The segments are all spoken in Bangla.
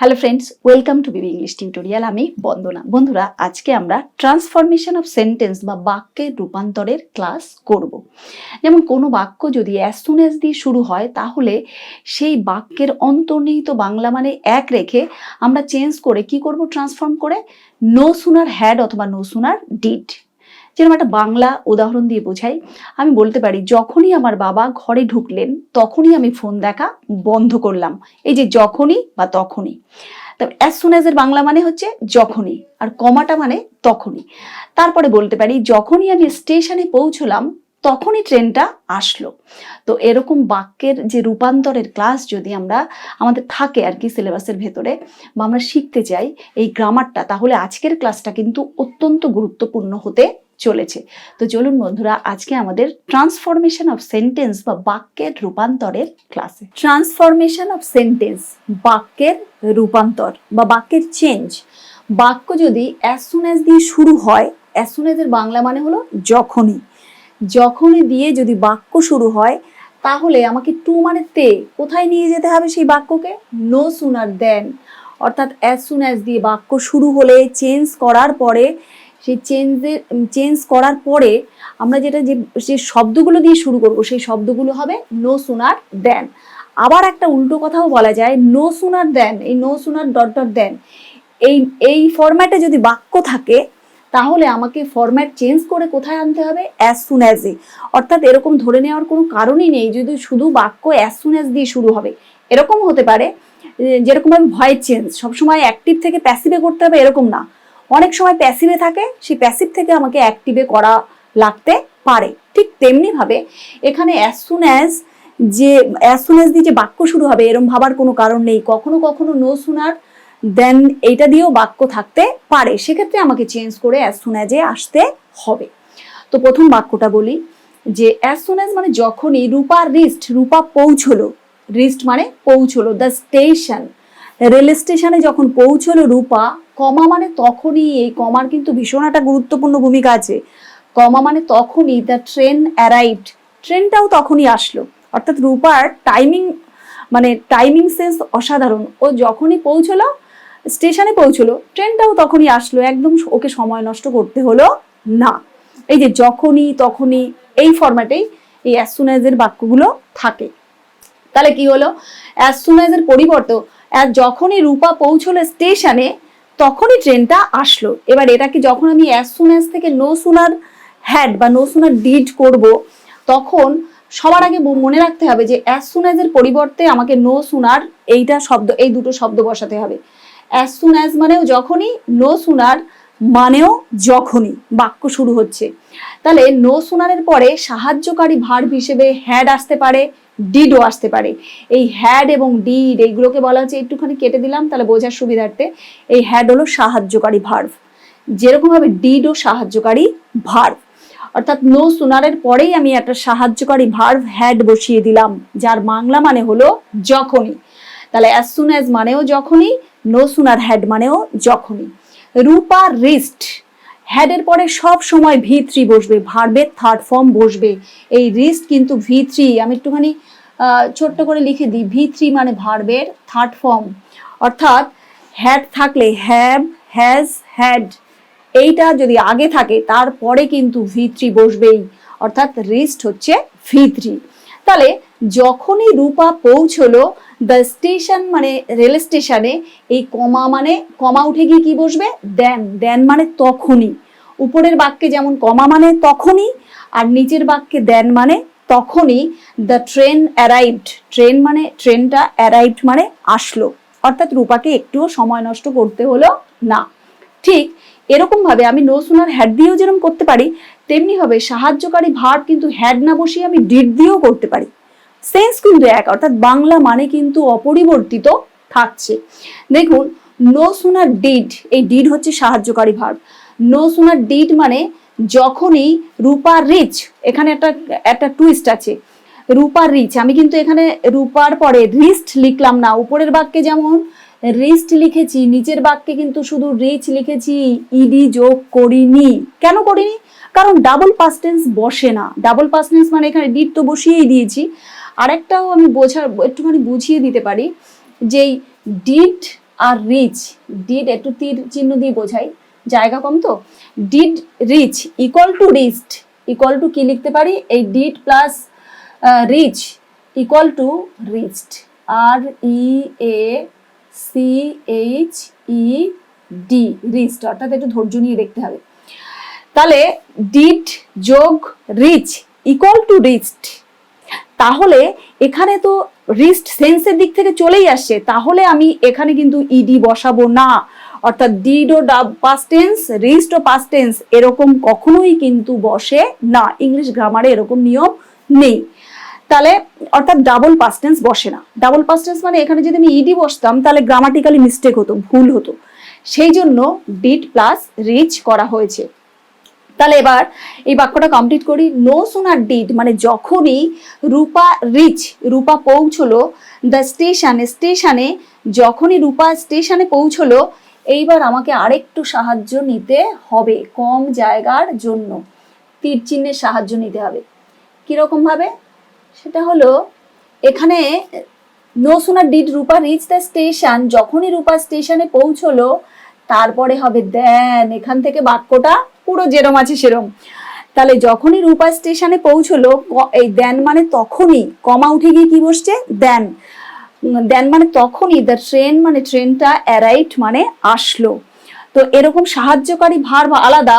Hello friends welcome to BB English tutorial আমি বন্দনা। বন্ধুরা, আজকে আমরা ট্রান্সফরমেশন অফ সেন্টেন্স বা বাক্যের রূপান্তরের ক্লাস করব। যেমন কোনো বাক্য যদি অ্যাজ সুন দিয়ে শুরু হয়, তাহলে সেই বাক্যের অন্তর্নিহিত বাংলা মানে এক রেখে আমরা চেঞ্জ করে কি করব? ট্রান্সফর্ম করে নো সুনার হ্যাড অথবা নো সুনার ডিড যেরকম একটা বাংলা উদাহরণ দিয়ে বোঝাই, আমি বলতে পারি, যখনই আমার বাবা ঘরে ঢুকলেন, তখনই আমি ফোন দেখা বন্ধ করলাম। এই যে যখনই বা তখনই। অ্যাজ সুন এর বাংলা মানে হচ্ছে যখনই, আর কমাটা মানে তখনই। তারপরে বলতে পারি, যখনই আমি স্টেশনে পৌঁছলাম, তখনই ট্রেনটা আসলো। তো এরকম বাক্যের যে রূপান্তরের ক্লাস যদি আমরা আমাদের থাকে আর কি সিলেবাসের ভেতরে, বা আমরা শিখতে চাই এই গ্রামারটা তাহলে আজকের ক্লাসটা কিন্তু অত্যন্ত গুরুত্বপূর্ণ হতে চলেছে। তো চলুন বন্ধুরা, আজকে আমাদের ট্রান্সফরমেশন অফ সেন্টেন্স বা বাক্যের রূপান্তরের ক্লাসে ট্রান্সফরমেশন অফ সেন্টেন্স বাক্যের রূপান্তর বা বাক্যের চেঞ্জ বাক্য যদি অ্যাজ সুন অ্যাজ দিয়ে শুরু হয় অ্যাজ সুন এর বাংলা মানে হলো যখনই। যখনই দিয়ে যদি বাক্য শুরু হয়, তাহলে আমাকে টু মানে তে কোথায় নিয়ে যেতে হবে সেই বাক্যকে? নো সুনার দেন অর্থাৎ অ্যাজ সুন অ্যাজ দিয়ে বাক্য শুরু হলে চেঞ্জ করার পরে সেই চেঞ্জের চেঞ্জ করার পরে আমরা যেটা যে যে শব্দগুলো দিয়ে শুরু করব, সেই শব্দগুলো হবে নো সুনার দেন আবার একটা উল্টো কথাও বলা যায় নো সুনার দেন এই no sooner dot dot then এই এই ফরম্যাটে যদি বাক্য থাকে, তাহলে আমাকে ফরম্যাট চেঞ্জ করে কোথায় আনতে হবে? অ্যাজ সুন অ্যাজ এ। অর্থাৎ এরকম ধরে নেওয়ার কোনো কারণই নেই, যদি শুধু বাক্য অ্যাজ সুন অ্যাজ দিয়ে শুরু হবে। এরকম হতে পারে যেরকম আমি ভয়েস চেঞ্জ সবসময় অ্যাক্টিভ থেকে প্যাসিভে করতে হবে, এরকম না। অনেক সময় প্যাসিভে থাকে, সেই প্যাসিভ থেকে আমাকে অ্যাক্টিভে করা লাগতে পারে। ঠিক তেমনি ভাবে এখানে অ্যাজ সুন অ্যাজ যে অ্যাজ সুন অ্যাজ দিয়ে যে বাক্য শুরু হবে, এরম ভাবার কোনো কারণ নেই। কখনো কখনো নো সুনার দেন এইটা দিয়েও বাক্য থাকতে পারে। সেক্ষেত্রে আমাকে চেঞ্জ করে অ্যাজ সুন অ্যাজে আসতে হবে। তো প্রথম বাক্যটা বলি যে অ্যাজ সুন অ্যাজ মানে যখনই রূপা রিস্ট রূপা পৌঁছলো। রিস্ট মানে পৌঁছলো দ্য স্টেশন রেল স্টেশনে যখন পৌঁছলো রূপা, কমা মানে তখনই, এই কমার কিন্তু ভীষণ একটা গুরুত্বপূর্ণ ভূমিকা আছে। কমা মানে তখনই দ্য ট্রেন অ্যারাইভড ট্রেনটাও তখনই আসলো। অর্থাৎ রূপার টাইমিং মানে টাইমিং সেন্স অসাধারণ। ও যখনই পৌঁছলো, স্টেশনে পৌঁছলো, ট্রেনটাও তখনই আসলো। একদম ওকে সময় নষ্ট করতে হলো না। এই যে যখনই, তখনই, এই ফরম্যাটেই এই সুন বাক্যগুলো থাকে। তাহলে কি হলো? অ্যাজ সুন পরিবর্তে আর যখনই রূপা পৌঁছলো স্টেশনে, তখনই ট্রেনটা আসলো। এবার এটাকে যখন আমি অ্যাজ সুন অ্যাজ থেকে নো সুনার হ্যাড বা নো সুনার ডিড করব, তখন সবার আগে মনে রাখতে হবে যে অ্যাজ সুন অ্যাজের পরিবর্তে আমাকে নো সুনার এইটা শব্দ, এই দুটো শব্দ বসাতে হবে। অ্যাজ সুন অ্যাজ মানেও যখনই নো সুনার মানেও যখনই বাক্য শুরু হচ্ছে। তাহলে নো সুনারের পরে সাহায্যকারী ভার্ব হিসেবে হ্যাড আসতে পারে ডিডও আসতে পারে। এই হ্যাড এবং ডিড এইগুলোকে বলা হচ্ছে, একটুখানি কেটে দিলাম, তাহলে বোঝার সুবিধার্থে এই হ্যাড হলো সাহায্যকারী ভার্ভ যেরকমভাবে ডিডও সাহায্যকারী ভার্ভ অর্থাৎ নো সুনারের পরেই আমি একটা সাহায্যকারী ভার্ভ হ্যাড বসিয়ে দিলাম, যার বাংলা মানে হলো যখনই। তাহলে অ্যাজ সুন অ্যাজ মানেও যখনই নো সুনার হ্যাড মানেও যখনই। রূপা রিস্ট। হ্যাডের পরে সব সময় ভি থ্রি বসবে ভার্বের থার্ড ফর্ম বসবে। এই রিস্ট কিন্তু ভি থ্রি আমি একটুখানি ছোট্ট করে লিখে দিই। ভি থ্রি মানে ভার্বের থার্ড ফর্ম অর্থাৎ হ্যাড থাকলে হ্যাভ হ্যাজ হ্যাড এইটা যদি আগে থাকে, তারপরে কিন্তু ভি থ্রি বসবেই। অর্থাৎ রিস্ট হচ্ছে ভি থ্রি তাহলে যখনই রূপা পৌঁছলো দ্য স্টেশন মানে রেল স্টেশনে এই কমা মানে কমা উঠে গিয়ে কি বসবে? দেন। দেন মানে তখনই। উপরের বাক্যে যেমন কমা মানে তখনই, আর নিচের বাক্যে দেন মানে তখনই দ্য ট্রেন অ্যারাইভড ট্রেন মানে ট্রেনটা অ্যারাইভড মানে আসলো। অর্থাৎ রূপাকে একটুও সময় নষ্ট করতে হলো না। ঠিক এরকম ভাবে আমি নো সুনার হ্যাড দিয়েও যেরকম করতে পারি, তেমনি হবে সাহায্যকারী ভার্ব কিন্তু হ্যাড না বসিয়ে আমি ডিড দিয়েও করতে পারি। সেন্স কিন্তু এক, অর্থাৎ বাংলা মানে কিন্তু অপরিবর্তিত থাকছে। দেখুন নো সুনার ডিড এই ডিড হচ্ছে সাহায্যকারী ভার্ব নো সুনার ডিড মানে যখনই রূপা রিচ এখানে একটা একটা টুইস্ট আছে। রূপা রিচ আমি কিন্তু এখানে রূপার পরে রিস্ট লিখলাম না, উপরের বাক্যে যেমন রিস্ট লিখেছি, নিচের বাক্যে কিন্তু শুধু রিচ লিখেছি ইডি যোগ করিনি। কেন করিনি? কারণ ডাবল পাস্টেন্স বসে না। ডাবল পাস্টেন্স মানে এখানে ডিড তো বসিয়েই দিয়েছি। আরেকটাও আমি বোঝার, একটুখানি বুঝিয়ে দিতে পারি যেই ডিড আর রিচ ডিড একটু তীর চিহ্ন দিয়ে বোঝাই, জায়গা কম তো? Did reach equal to reached equal to কি লিখতে পারি? এই did plus reach equal to reached R E A C H E D reached অর্থাৎ একটু ধৈর্য নিয়ে দেখতে হবে। তাহলে ডিড যোগ রিচ ইকুয়াল টু রিচড তাহলে এখানে তো রিস্ট সেন্সের দিক থেকে চলেই আসছে, তাহলে আমি এখানে কিন্তু ইডি বসাবো না। অর্থাৎ ডিড ও পাস্ট টেন্স রিস্ট ও পাস্ট টেন্স এরকম কখনোই কিন্তু বসে না। ইংলিশ গ্রামারে এরকম নিয়ম নেই। তাহলে অর্থাৎ ডাবল পাস্ট টেন্স বসে না। ডাবল পাস্ট টেন্স মানে এখানে যদি আমি ইডি বসতাম, তাহলে গ্রামাটিক্যালি মিস্টেক হতো, ভুল হতো। সেই জন্য ডিড প্লাস রিচ করা হয়েছে। তাহলে এবার এই বাক্যটা কমপ্লিট করি। নো সোনার ডিড মানে যখনই রূপা রিচ রূপা পৌঁছলো দ্য স্টেশনে স্টেশনে যখনই রূপা স্টেশনে পৌঁছলো, এইবার আমাকে আরেকটু সাহায্য নিতে হবে কম জায়গার জন্য। তীর চিহ্নের সাহায্য নিতে হবে। কীরকম ভাবে? সেটা হলো, এখানে no sooner did Rupa reach the station যখনই রূপা স্টেশনে পৌঁছলো তারপরে হবে দেন, এখান থেকে বাক্যটা পুরো যেরম আছে সেরম। তাহলে যখনই রূপা স্টেশনে পৌঁছলো এই দেন মানে তখনই, কমা উঠে গিয়ে কি বসছে? দেন। দেন মানে তখনই দ্য ট্রেন মানে ট্রেনটা অ্যারাইট মানে আসলো। তো এরকম সাহায্যকারী ভার্ব আলাদা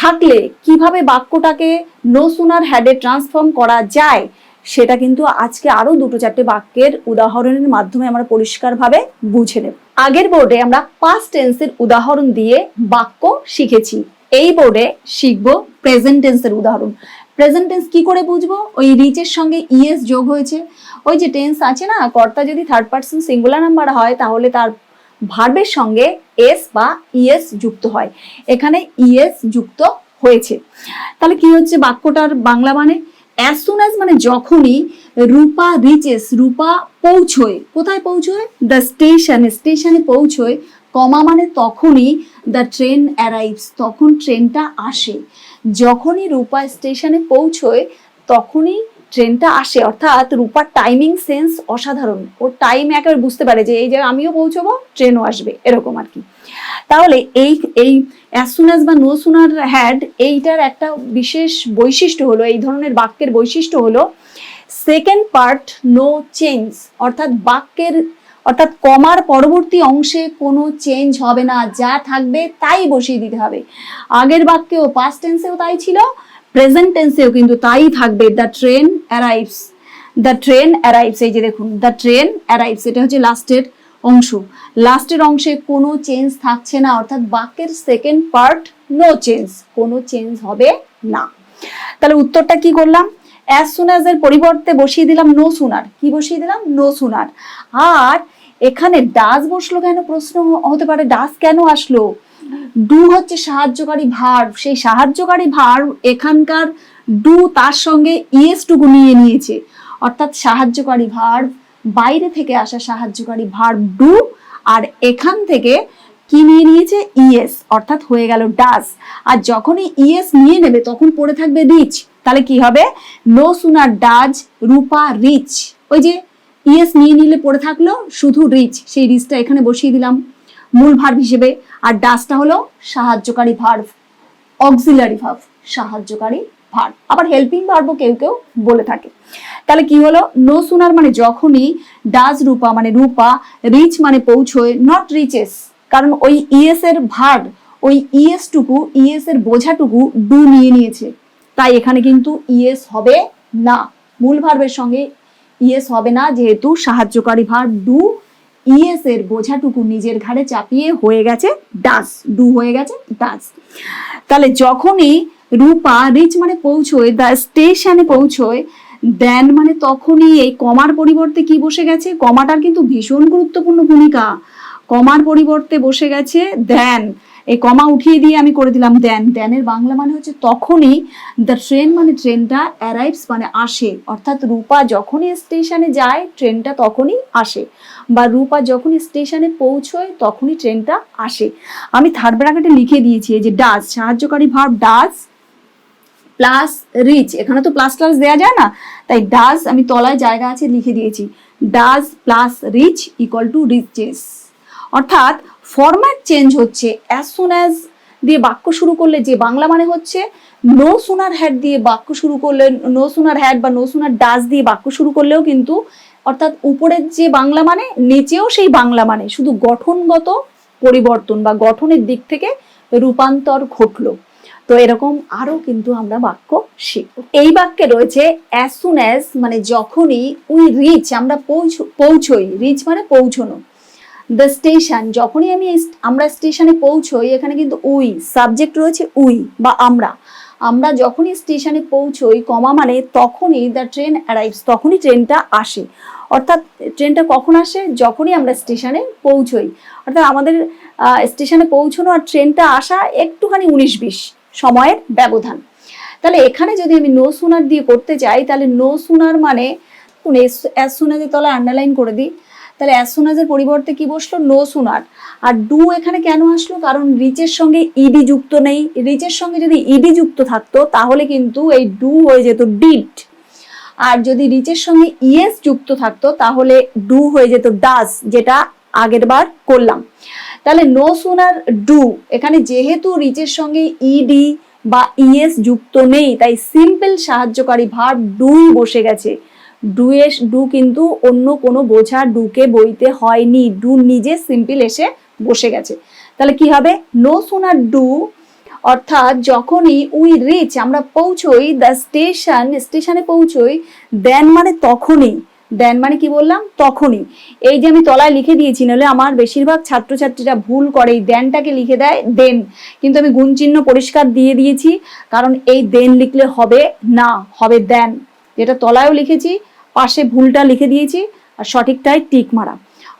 থাকলে কীভাবে বাক্যটাকে নো সুনার হ্যাডে ট্রান্সফর্ম করা যায় সেটা কিন্তু আজকে আরও দুটো চারটে বাক্যের উদাহরণের মাধ্যমে আমরা পরিষ্কারভাবে বুঝে নেব। আগের বোর্ডে আমরা পাস্ট টেন্সের উদাহরণ দিয়ে বাক্য শিখেছি। এই বোর্ডে শিখব প্রেজেন্ট টেন্সের উদাহরণ। প্রেজেন্ট টেন্স কি করে বুঝব? ওই রিচের সঙ্গে ইএস যোগ হয়েছে। ওই যে টেন্স আছে না, কর্তা যদি থার্ড পার্সন সিঙ্গুলার নাম্বার হয়, তাহলে তার ভার্বের সঙ্গে এস বা ইএস যুক্ত হয়। এখানে ইএস যুক্ত হয়েছে। তাহলে কি হচ্ছে? বাক্যটার বাংলা মানে? অ্যাজ সুন অ্যাজ মানে যখনই রূপা রিচেস রূপা পৌঁছয়, কোথায় পৌঁছয়? দ্য স্টেশন স্টেশনে পৌঁছয়, কমা মানে তখনই দ্য ট্রেন অ্যারাইভস তখন ট্রেনটা আসে। যখনই রূপা স্টেশনে পৌঁছয়, তখনই ট্রেনটা আসে, অর্থাৎ রূপার টাইমিং সেন্স অসাধারণ। ও টাইম একেবারে বুঝতে পারে যে এই যে আমিও পৌঁছবো ট্রেনও আসবে, এরকম আর কি। তাহলে এই এই অ্যাজ সুন অ্যাজ বা নো সুনার হ্যাড এইটার একটা বিশেষ বৈশিষ্ট্য হলো, এই ধরনের বাক্যের বৈশিষ্ট্য হলো সেকেন্ড পার্ট নো চেঞ্জ অর্থাৎ বাক্যের, অর্থাৎ কমার পরবর্তী অংশে কোনো চেঞ্জ হবে না, যা থাকবে তাই বসিয়ে দিতে হবে। আগের বাক্যেও পাস্ট টেন্সেও তাই ছিল প্রেজেন্ট টেন্সেও কিন্তু তাই থাকবে the train arrives the train arrives এই যে দেখুন দ্য ট্রেন অ্যারাইভস এটা হচ্ছে লাস্টের অংশ। লাস্টের অংশে কোনো চেঞ্জ থাকছে না, অর্থাৎ বাক্যের সেকেন্ড পার্ট নো চেঞ্জ কোনো চেঞ্জ হবে না। তাহলে উত্তরটা কি করলাম? অ্যাজ সুন অ্যাজ এর পরিবর্তে বসিয়ে দিলাম নো সুনার কি বসিয়ে দিলাম? নো সুনার আর এখানে ডাস বসল কেন? প্রশ্ন হতে পারে ডাস কেন আসলো? ডু হচ্ছে সাহায্যকারী ভার্ব সেই সাহায্যকারী ভার্ব এখানকার ডু তার সঙ্গে ইএস টুকু নিয়ে নিয়েছে। অর্থাৎ সাহায্যকারী ভার্ব বাইরে থেকে আসা সাহায্যকারী ভার্ব ডু আর এখান থেকে কি নিয়ে নিয়েছে? ইএস অর্থাৎ হয়ে গেল ডাস আর যখনই ইএস নিয়ে নেবে, তখন পড়ে থাকবে রিচ তাহলে কি হবে? No sooner does Rupa reach ওই যে ইএস নিয়ে নিলে পড়ে থাকল শুধু রিচ সেই রিচটা এখানে বসিয়ে দিলাম। মূল ভার্ব হিসেবে। আর ডাসটা হলো সাহায্যকারী ভার্ব অক্সিলারি ভার্ব সাহায্যকারী ভার্ব আবার হেল্পিং ভার্বও কেউ কেউ বলে থাকে। তাহলে কি হলো? নো সুনার মানে যখনই ডাজ রূপা মানে রূপা রিচ মানে পৌঁছয় নট রিচেস কারণ ওই ইএস এর ভার, ওই ইএস টুকু ইএস এর বোঝাটুকু ডু নিয়ে নিয়েছে। তাই এখানে কিন্তু ইএস হবে না। মূল ভার্বের সঙ্গে ইএস হবে না, যেহেতু সাহায্যকারী ভার্ব ডু ইএস এর বোঝাটুকু নিজের ঘাড়ে চাপিয়ে হয়ে গেছে ডাস, ডু হয়ে গেছে ডাস। তাহলে যখনই রূপা রিচ মানে পৌঁছয়, দ্য স্টেশনে পৌঁছয়, দেন মানে তখনই এই কমার পরিবর্তে কি বসে গেছে? কমাটার কিন্তু ভীষণ গুরুত্বপূর্ণ ভূমিকা। কমার পরিবর্তে বসে গেছে, দেন এই কমা উঠিয়ে দিয়ে আমি করে দিলাম দেন দেনের বাংলা মানে হচ্ছে তখনই দ্য ট্রেন মানে ট্রেনটা অ্যারাইভস মানে আসে। অর্থাৎ রূপা যখনই স্টেশনে যায় ট্রেনটা তখনই আসে। বা রূপা যখনই স্টেশনে পৌঁছয়, তখনই ট্রেনটা আসে। আমি থার্ড ব্র্যাকেটে লিখে দিয়েছি যে ডাজ সাহায্যকারী ভাব ডাজ প্লাস রিচ এখানে তো প্লাস প্লাস দেওয়া যায় না? তাই ডাজ আমি তলায় জায়গা আছে লিখে দিয়েছি। Does plus reach equal to reaches অর্থাৎ ফরম্যাট চেঞ্জ হচ্ছে অ্যাজ সুন অ্যাজ দিয়ে বাক্য শুরু করলে যে বাংলা মানে হচ্ছে নো সুনার হ্যাড দিয়ে বাক্য শুরু করলে নো সুনার হ্যাড বা নো সুনার ডাস দিয়ে বাক্য শুরু করলেও কিন্তু, অর্থাৎ উপরের যে বাংলা মানে নিচেও সেই বাংলা মানে শুধু গঠনগত পরিবর্তন বা গঠনের দিক থেকে রূপান্তর ঘটলো। তো এরকম আরও কিন্তু আমরা বাক্য শিখব। এই বাক্যে রয়েছে অ্যাজ সুন অ্যাজ মানে যখনই উই রিচ আমরা পৌঁছ, পৌঁছই রিচ মানে পৌঁছনো। দ্য স্টেশন যখনই আমি আমরা স্টেশনে পৌঁছই, এখানে কিন্তু উই সাবজেক্ট রয়েছে উই বা আমরা। আমরা যখনই স্টেশনে পৌঁছই, কমা মানে তখনই দ্য ট্রেন অ্যারাইভস তখনই ট্রেনটা আসে। অর্থাৎ ট্রেনটা কখন আসে? যখনই আমরা স্টেশনে পৌঁছই। অর্থাৎ আমাদের স্টেশনে পৌঁছানো আর ট্রেনটা আসা একটুখানি উনিশ বিশ সময়ের ব্যবধান। তাহলে এখানে যদি আমি নো সুনার দিয়ে করতে চাই তাহলে নো সুনার মানে অ্যাজ সুনাজের তলায় আন্ডারলাইন করে দিই তাহলে অ্যাজ সুনাজের পরিবর্তে কি বসল? নো সুনার আর ডু এখানে কেন আসলো? কারণ রিচের সঙ্গে ইডি যুক্ত নেই। রিচের সঙ্গে যদি ইডি যুক্ত থাকতো, তাহলে কিন্তু এই ডু হয়ে যেত ডিড আর যদি রিচের সঙ্গে ইএস যুক্ত থাকতো, তাহলে ডু হয়ে যেত ডাস যেটা আগের বার করলাম। তাহলে নো সুনার ডু এখানে যেহেতু রিচের সঙ্গে ইডি বা ইএস যুক্ত নেই, তাই সিম্পল সাহায্যকারী ভার্ব ডুই বসে গেছে। ডু এস ডু কিন্তু অন্য কোনো বোঝা ডুকে বইতে হয়নি। ডু নিজে সিম্পল এসে বসে গেছে। তাহলে কি হবে? নো সুনার ডু অর্থাৎ যখনই উই রিচ আমরা পৌঁছই দ্য স্টেশন স্টেশনে পৌঁছই দেন মানে তখনই। দেন মানে কি বললাম? তখনই। এই যে আমি তলায় লিখে দিয়েছি, নাহলে আমার বেশিরভাগ ছাত্রছাত্রীরা ভুল করে, এই দেনটাকে লিখে দেয় দেন কিন্তু আমি গুণ চিহ্ন পরিষ্কার দিয়ে দিয়েছি, কারণ এই দেন লিখলে হবে না, হবে দেন যেটা তলায়ও লিখেছি পাশে ভুলটা লিখে দিয়েছি আর সঠিকটাই টিক মারা।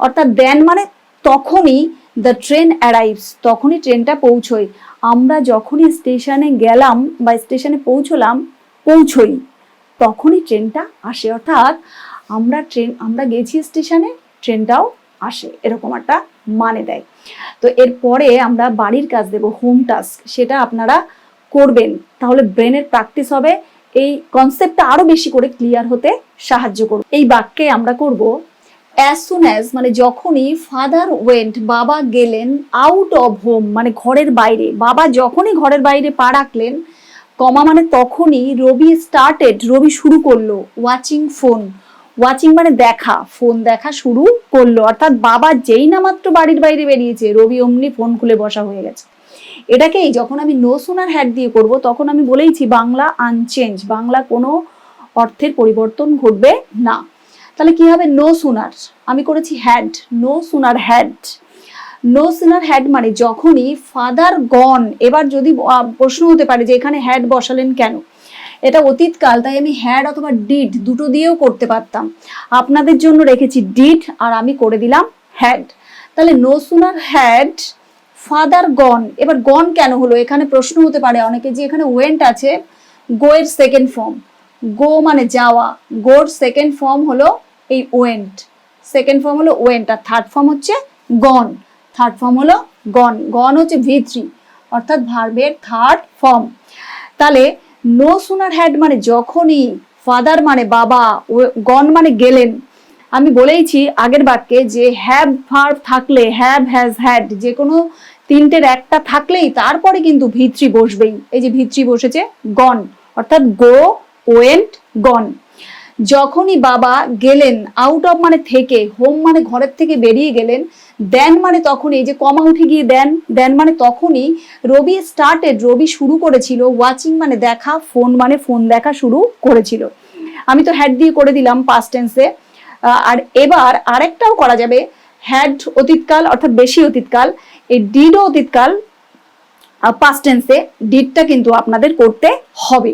অর্থাৎ দেন মানে তখনই দ্য ট্রেন অ্যারাইভস তখনই ট্রেনটা পৌঁছই। আমরা যখনই স্টেশনে গেলাম বা স্টেশনে পৌঁছলাম, পৌঁছই, তখনই ট্রেনটা আসে। অর্থাৎ আমরা ট্রেন, আমরা গেছি স্টেশনে, ট্রেনটাও আসে, এরকম একটা মানে দেয়। তো এরপরে আমরা বাড়ির কাজ দেব হোম টাস্ক সেটা আপনারা করবেন। তাহলে ব্রেনের প্র্যাকটিস হবে এই কনসেপ্টটা আরও বেশি করে ক্লিয়ার হতে সাহায্য করবে। এই বাক্যে আমরা করব সুন মানে যখনই ফাদার ওয়েন্ট বাবা গেলেন আউট অফ হোম মানে ঘরের বাইরে। বাবা যখনই ঘরের বাইরে পা রাখলেন, কমা মানে তখনই রবি স্টার্টেড রবি শুরু করল ওয়াচিং ফোন ওয়াচিং মানে দেখা ফোন দেখা শুরু করল। অর্থাৎ বাবা যেই না মাত্র বাড়ির বাইরে বেরিয়েছে, রবি অমনি ফোন খুলে বসা হয়ে গেছে। এটাকেই যখন আমি নো সোনার হ্যাড দিয়ে করব, তখন আমি বলেইছি বাংলা আনচেঞ্জ বাংলা কোনো অর্থের পরিবর্তন ঘটবে না। তাহলে কি হবে? নো সুনার আমি করেছি had no sooner had no sooner had মানে যখনই ফাদার গন এবার যদি প্রশ্ন হতে পারে যে এখানে হ্যাড বসালেন কেন? এটা অতীতকাল, তাই আমি হ্যাড অথবা ডিড দুটো দিয়েও করতে পারতাম। আপনাদের জন্য রেখেছি ডিড আর আমি করে দিলাম হ্যাড তাহলে no sooner had father gone. এবার গন কেন হলো? এখানে প্রশ্ন হতে পারে অনেকে যে এখানে ওয়েন্ট আছে গো এর সেকেন্ড ফর্ম গো মানে যাওয়া গোর সেকেন্ড ফর্ম হলো এই ওয়েন্ট সেকেন্ড ফর্ম হলো ওয়েন্ট আর থার্ড ফর্ম হচ্ছে গন থার্ড ফর্ম হলো গন গন হচ্ছে ভি থ্রি অর্থাৎ ভার্বের থার্ড ফর্ম তাহলে নো সুনার হ্যাড মানে যখনই ফাদার মানে বাবা গন মানে গেলেন। আমি বলেইছি আগের বাক্যে যে হ্যাভ ভার্ব থাকলে হ্যাভ হ্যাজ হ্যাড যে কোনো তিনটের একটা থাকলেই তারপরে কিন্তু ভিত্রি বসবেই। এই যে ভিত্রি বসেছে গন অর্থাৎ গো, ওয়েন্ট গন যখনই বাবা গেলেন আউট অফ মানে থেকে হোম মানে ঘরের থেকে বেরিয়ে গেলেন দেন মানে তখনই যে কমা উঠে গিয়ে দেন দেন মানে তখনই রবি স্টার্টেড রবি শুরু করেছিল ওয়াচিং মানে দেখা ফোন মানে ফোন দেখা শুরু করেছিল। আমি তো হ্যাড দিয়ে করে দিলাম পাস্ট টেন্সে আর এবার আরেকটাও করা যাবে হ্যাড অতীতকাল, অর্থাৎ বেশি অতীতকাল এই ডিডও অতীতকাল পাস্ট টেন্সে ডিডটা কিন্তু আপনাদের করতে হবে।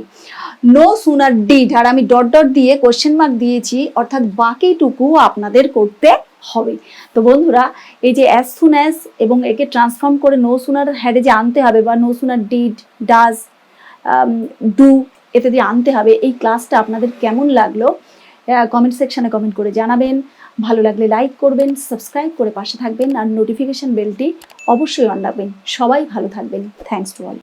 নো সুনার ডিড আর আমি ডট ডট দিয়ে কোশ্চেন মার্ক দিয়েছি, অর্থাৎ বাকিটুকু আপনাদের করতে হবে। তো বন্ধুরা, এই যে অ্যাজ সুন অ্যাজ এবং একে ট্রান্সফর্ম করে নো সুনার হ্যাডে যে আনতে হবে বা no sooner did does do এতে দিয়ে আনতে হবে, এই ক্লাসটা আপনাদের কেমন লাগল কমেন্ট সেকশানে কমেন্ট করে জানাবেন। ভালো লাগলে লাইক করবেন সাবস্ক্রাইব করে পাশে থাকবেন আর নোটিফিকেশন বেলটি অবশ্যই অন রাখবেন। সবাই ভালো থাকবেন। Thanks to all